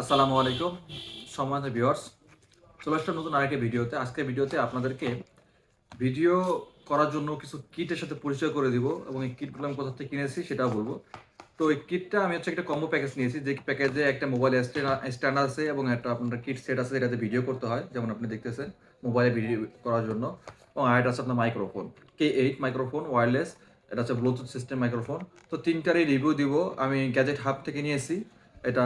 আসসালামু আলাইকুম, সম্মানিত ভিউয়ার্স। চলে আসলাম নতুন আরেকটি ভিডিওতে। আজকে ভিডিওতে আপনাদেরকে ভিডিও করার জন্য কিছু কিটের সাথে পরিচয় করে দিব এবং এই কিটগুলো আমি কোথা থেকে কিনেছি সেটাও বলব। তো এই কিটটা আমি হচ্ছে একটা কম্বো প্যাকেজ নিয়েছি, যে প্যাকেজে একটা মোবাইল স্ট্যান্ড আছে এবং একটা আপনার কিট সেট আছে যেটাতে ভিডিও করতে হয়, যেমন আপনি দেখতেছেন মোবাইলে ভিডিও করার জন্য। এবং আরেকটা আছে আপনার microphone K eight microphone wireless এটা হচ্ছে ব্লুটুথ সিস্টেম মাইক্রোফোন তো তিনটারই রিভিউ দিব। আমি গ্যাজেট হাব থেকে নিয়েছি এটা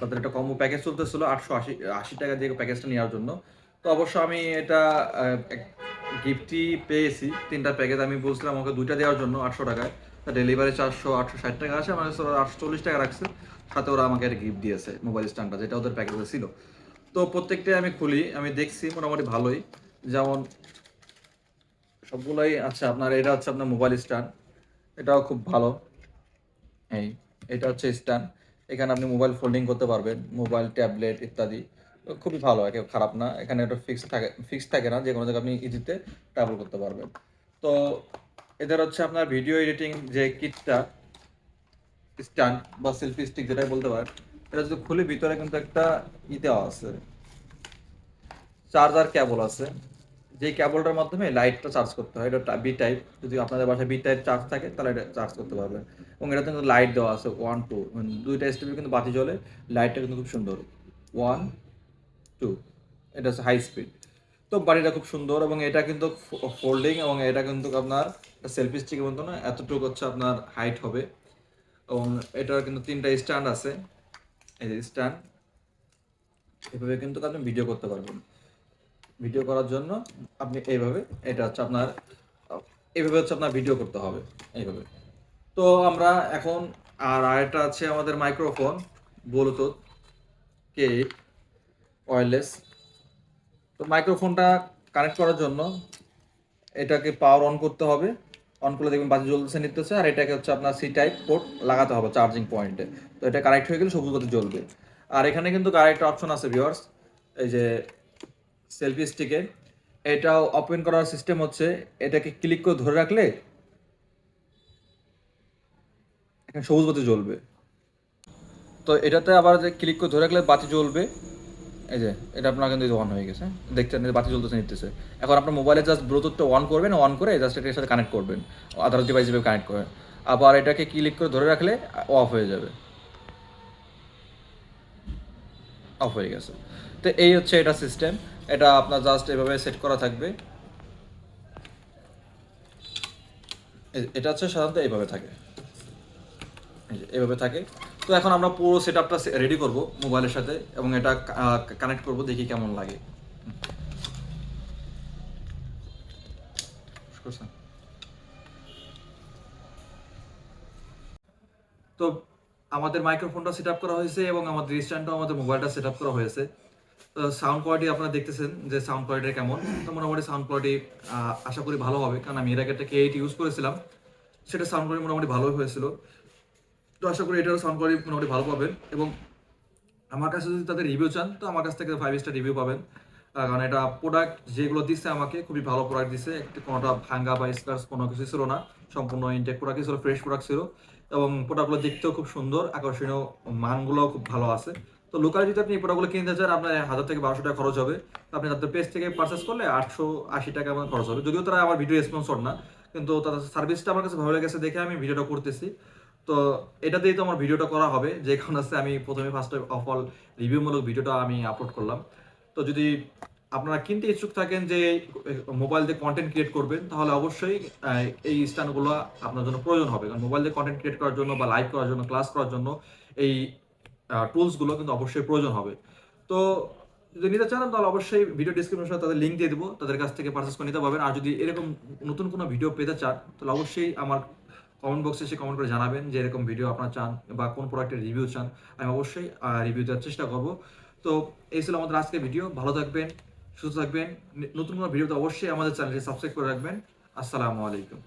তাদের একটা কম্বো প্যাকেজ চলতেছিল, আটশো আশি আশি টাকা দিয়ে প্যাকেজটা নেওয়ার জন্য। তো অবশ্য আমি এটা গিফটই পেয়েছি। তিনটা প্যাকেজ আমি বলছিলাম আমাকে দুইটা দেওয়ার জন্য, আটশো টাকায়। ডেলিভারি চারশো, আটশো ষাট টাকা আছে আমার ওরা আটশো চল্লিশ টাকা রাখছে। সাথে ওরা আমাকে একটা গিফট দিয়েছে মোবাইল স্ট্যান্ডটা যেটা ওদের প্যাকেজে ছিল। তো প্রত্যেকটাই আমি খুলি, আমি দেখছি মোটামুটি ভালোই। যেমন সবগুলোই আচ্ছা আপনার এটা হচ্ছে আপনার মোবাইল স্ট্যান্ড এটাও খুব ভালো। এই, এটা হচ্ছে স্ট্যান্ড এখানে আপনি মোবাইল ফোল্ডিং করতে পারবেন মোবাইল ট্যাবলেট ইত্যাদি। খুবই ভালো, একে খারাপ না। এখানে একটা ফিক্স থাকে ফিক্স থাকে না যে কোনো জায়গায় আপনি ইজিতে ট্রাভেল করতে পারবেন। তো এদের হচ্ছে আপনার ভিডিও এডিটিং যে কিটটা স্ট্যান্ড বা সেলফি স্টিক যেটাই বলতে পারেন, এটা যদি খুলে, ভিতরে কিন্তু একটা ই দেওয়া আছে। চার্জার কেবল আছে। যে কেবলটার মাধ্যমে লাইটটা চার্জ করতে হয়, এটা বি টাইপ যদি আপনাদের বাসায় বি টাইপ চার্জ থাকে, তাহলে এটা চার্জ করতে পারবেন এবং এটাতে কিন্তু লাইট দেওয়া আছে ওয়ান টু মানে দুইটা স্টেপে কিন্তু বাতি জ্বলে লাইটটা কিন্তু খুব সুন্দর। ওয়ান টু এটা হচ্ছে হাই স্পিড তো বাড়িটা খুব সুন্দর এবং এটা কিন্তু ফোল্ডিং এবং এটা কিন্তু আপনার সেলফি স্টিকের মতো না এতটুকু হচ্ছে আপনার হাইট হবে। এবং এটার কিন্তু তিনটা স্ট্যান্ড আছে। এই যে স্ট্যান্ড এভাবে কিন্তু আপনি ভিডিও করতে পারবেন। ভিডিও করার জন্য আপনি এইভাবে, এটা হচ্ছে আপনার, এইভাবে হচ্ছে আপনার ভিডিও করতে হবে, এইভাবে। তো আমরা এখন, আর আরেকটা আছে আমাদের মাইক্রোফোন ব্লুটুথ কে ওয়্যারলেস তো মাইক্রোফোনটা কানেক্ট করার জন্য এটাকে পাওয়ার অন করতে হবে। অন করলে দেখবেন বাতি জ্বলতেছে, নিতেছে, আর এটাকে হচ্ছে আপনার সি টাইপ পোর্ট লাগাতে হবে চার্জিং পয়েন্টে তো এটা কানেক্ট হয়ে গেলে সবুজ বাতি জ্বলবে। আর এখানে কিন্তু আরেকটা অপশন আছে ভিউয়ার্স এই যে সেলফি স্টিকে এটাও ওপেন করার সিস্টেম হচ্ছে, এটাকে ক্লিক করে ধরে রাখলে এখানে সবুজ বাতি জ্বলবে। তো এটাতে আবার যে ক্লিক করে ধরে রাখলে বাতি জ্বলবে। এই যে, এটা আপনার কিন্তু অন হয়ে গেছে। দেখছেন বাতি জ্বলতেছে, নিতেছে। এখন আপনার মোবাইলে জাস্ট ব্লুটুথটা অন করবেন অন করে জাস্ট এটার সাথে কানেক্ট করবেন। আদার ডিভাইস যেভাবে কানেক্ট করেন। আবার এটাকে ক্লিক করে ধরে রাখলে অফ হয়ে যাবে। অফ হয়ে গেছে। তো এই হচ্ছে এটা সিস্টেম এটা আপনার জাস্ট এভাবে সেট করা থাকবে। এটা হচ্ছে সাধারণত এইভাবে থাকে। এভাবে থাকে। তো এখন আমরা পুরো সেট আপটা রেডি করব মোবাইলের সাথে এবং এটা কানেক্ট করব, দেখি কেমন লাগে। তো আমাদের মাইক্রোফোনটা সেট আপ করা হয়েছে এবং আমাদের স্ট্যান্ডটাও আমাদের মোবাইলটা সেট আপ করা হয়েছে। সাউন্ড কোয়ালিটি আপনারা দেখতেছেন যে সাউন্ড কোয়ালিটি কেমন। তো মোটামুটি সাউন্ড কোয়ালিটি আশা করি ভালো হবে, কারণ আমি এর আগে একটা কে এইট ইউজ করেছিলাম, সেটা সাউন্ড কোয়ালিটি মোটামুটি ভালোই হয়েছিল। তো আশা করি এটারও সাউন্ড কোয়ালিটি মোটামুটি ভালো পাবেন এবং আমার কাছে যদি তাদের রিভিউ চান, তো আমার কাছ থেকে ফাইভ স্টার রিভিউ পাবেন। কারণ এটা প্রোডাক্ট যেগুলো দিচ্ছে আমাকে, খুবই ভালো প্রোডাক্ট দিচ্ছে একটু কোনোটা ভাঙ্গা বা স্কার্স কোনো কিছু ছিল না। সম্পূর্ণ ইনটেক প্রোডাক্ট ছিল ফ্রেশ প্রোডাক্ট ছিল। এবং প্রোডাক্টগুলো দেখতেও খুব সুন্দর, আকর্ষণীয়, মানগুলোও খুব ভালো আছে। তো লোকাল যদি আপনি এই প্রোডাক্টগুলো কিনতে চান, আপনার হাজার থেকে বারোশো টাকা খরচ হবে। আপনি তাদের পেজ থেকে পারচেস করলে আটশো আশি টাকা আমার খরচ হবে। যদিও তারা আমার ভিডিও স্পন্সর না, কিন্তু তাদের সার্ভিসটা আমার কাছে ভালো লেগেছে দেখে আমি ভিডিওটা করতেছি। তো এটা দিয়েই তো আমার ভিডিওটা করা হবে, যে কারণে আছে আমি প্রথমে ফার্স্ট অফ অল রিভিউমূলক ভিডিওটা আমি আপলোড করলাম। তো যদি আপনারা কিনতে ইচ্ছুক থাকেন যে মোবাইল দিয়ে কন্টেন্ট ক্রিয়েট করবেন, তাহলে অবশ্যই এই স্ট্যান্ডগুলো আপনার জন্য প্রয়োজন হবে। কারণ মোবাইল দিয়ে কন্টেন্ট ক্রিয়েট করার জন্য বা লাইভ করার জন্য ক্লাস করার জন্য এই টুলসগুলো কিন্তু অবশ্যই প্রয়োজন হবে। তো যদি নিতে চান তাহলে অবশ্যই ভিডিও ডিসক্রিপশনে তাদের লিঙ্ক দিয়ে দেবো। তাদের কাছ থেকে পারচেস করে নিতে পারবেন। আর যদি এরকম নতুন কোনো ভিডিও পেতে চান, তাহলে অবশ্যই আমার কমেন্ট বক্সে এসে কমেন্ট করে জানাবেন যে এরকম ভিডিও আপনারা চান বা কোন প্রোডাক্টের রিভিউ চান। আমি অবশ্যই রিভিউ দেওয়ার চেষ্টা করব। তো এই ছিল আমাদের আজকের ভিডিও ভালো থাকবেন, সুস্থ থাকবেন। নতুন কোনো ভিডিওতে অবশ্যই আমাদের চ্যানেলটি সাবস্ক্রাইব করে রাখবেন। আসসালামু আলাইকুম।